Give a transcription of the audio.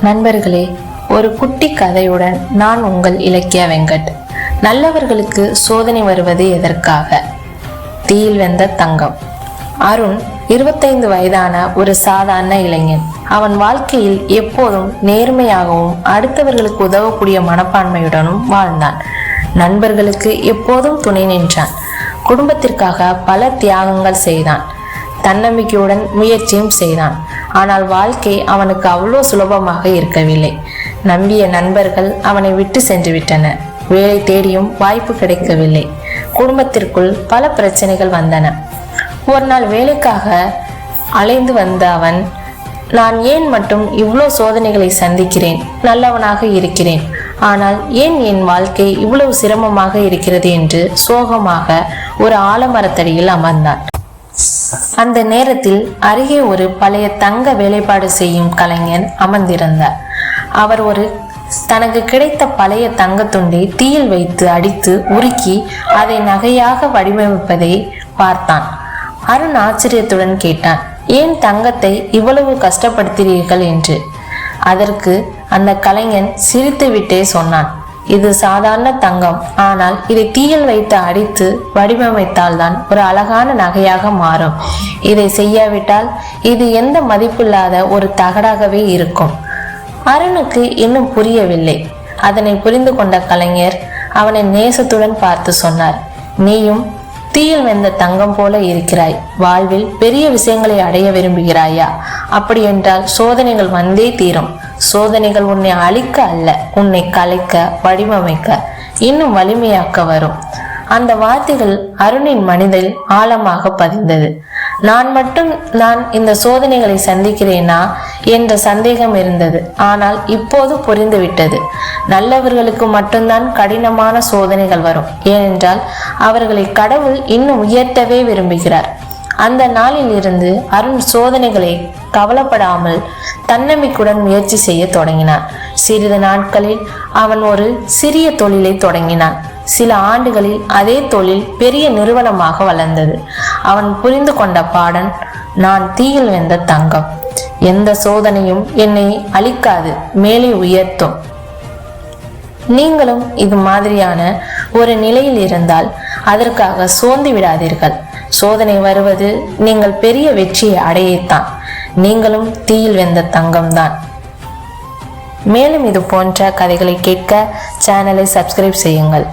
நண்பர்களே ஒரு குட்டி கதையுடன் நான் உங்கள் இலக்கிய வெங்கட். நல்லவர்களுக்கு சோதனை வருவது எதற்காக? தீயில் வெந்த தங்கம். அருண் இருபத்தைந்து வயதான ஒரு சாதாரண இளைஞன். அவன் வாழ்க்கையில் எப்போதும் நேர்மையாகவும் அடுத்தவர்களுக்கு உதவக்கூடிய மனப்பான்மையுடனும் வாழ்ந்தான். நண்பர்களுக்கு எப்போதும் துணை நின்றான். குடும்பத்திற்காக பல தியாகங்கள் செய்தான். தன்னம்பிக்கையுடன் முயற்சியும் செய்தான். ஆனால் வாழ்க்கை அவனுக்கு அவ்வளோ சுலபமாக இருக்கவில்லை. நம்பிய நண்பர்கள் அவனை விட்டு சென்று விட்டனர் வேலை தேடியும் வாய்ப்பு கிடைக்கவில்லை. குடும்பத்திற்குள் பல பிரச்சனைகள் வந்தன. ஒரு நாள் வேலைக்காக அலைந்து வந்த அவன் நான் ஏன் மட்டும் இவ்வளோ சோதனைகளை சந்திக்கிறேன்? நல்லவனாக இருக்கிறேன். ஆனால் ஏன் என் வாழ்க்கை இவ்வளவு சிரமமாக இருக்கிறது? என்று சோகமாக ஒரு ஆலமரத்தடியில் அமர்ந்தான். அந்த நேரத்தில் அருகே ஒரு பழைய தங்க வேலைப்பாடு செய்யும் கலைஞன் அமர்ந்திருந்தார். அவர் ஒரு தனக்கு கிடைத்த பழைய தங்கத்துண்டை தீயில் வைத்து அடித்து உருக்கி அதை நகையாக வடிவமைப்பதை பார்த்தான். அருண் ஆச்சரியத்துடன் கேட்டான் ஏன் தங்கத்தை இவ்வளவு கஷ்டப்படுத்துகிறீர்கள்? என்று. அதற்கு அந்த கலைஞன் சிரித்துவிட்டே சொன்னான் இது சாதாரண தங்கம். ஆனால் இதை தீயில் வைத்து அடித்து வடிவமைத்தால் தான் ஒரு அழகான நகையாக மாறும். இதை செய்யாவிட்டால் இது எந்த மதிப்பில்லாத ஒரு தகடாகவே இருக்கும். அருணுக்கு இன்னும் புரியவில்லை. அதனை புரிந்து கொண்ட கலைஞர் அவனை நேசத்துடன் பார்த்து சொன்னார். நீயும் தீயில் வெந்த தங்கம் போல இருக்கிறாய். வாழ்வில் பெரிய விஷயங்களை அடைய விரும்புகிறாயா? அப்படி என்றால் சோதனைகள் வந்தே தீரும். சோதனைகள் உன்னை அழிக்க அல்ல உன்னை கலைக்க வடிவமைக்க இன்னும் வலிமையாக்க வரும். அந்த வார்த்தைகள் அருணின் மனிதில் ஆழமாக பதிந்தது. நான் மட்டும் நான் இந்த சோதனைகளை சந்திக்கிறேனா என்ற சந்தேகம் இருந்தது. ஆனால் இப்போது புரிந்துவிட்டது. நல்லவர்களுக்கு மட்டும்தான் கடினமான சோதனைகள் வரும். ஏனென்றால் அவர்களை கடவுள் இன்னும் உயர்த்தவே விரும்புகிறார். அந்த நாளில் இருந்து அருண் சோதனைகளை கவலைப்படாமல் தன்னம்பிக்கையுடன் முயற்சி செய்ய தொடங்கினான் சிறிது நாட்களில் அவன் ஒரு சிறிய தொழிலை தொடங்கினான். சில ஆண்டுகளில் அதே தொழில் பெரிய நிறுவனமாக வளர்ந்தது. அவன் புரிந்து கொண்ட பாடன் நான் தீயில் வெந்த தங்கம். எந்த சோதனையும் என்னை அழிக்காது. மேலே உயர்த்தும். நீங்களும் இது மாதிரியான ஒரு நிலையில் இருந்தால் அதற்காக சோர்ந்து விடாதீர்கள். சோதனை வருவது நீங்கள் பெரிய வெற்றியை அடையத்தான். நீங்களும் தீயில் வெந்த தங்கம்தான். மேலும் இது போன்ற கதைகளை கேட்க சேனலை சப்ஸ்கிரைப் செய்யுங்கள்.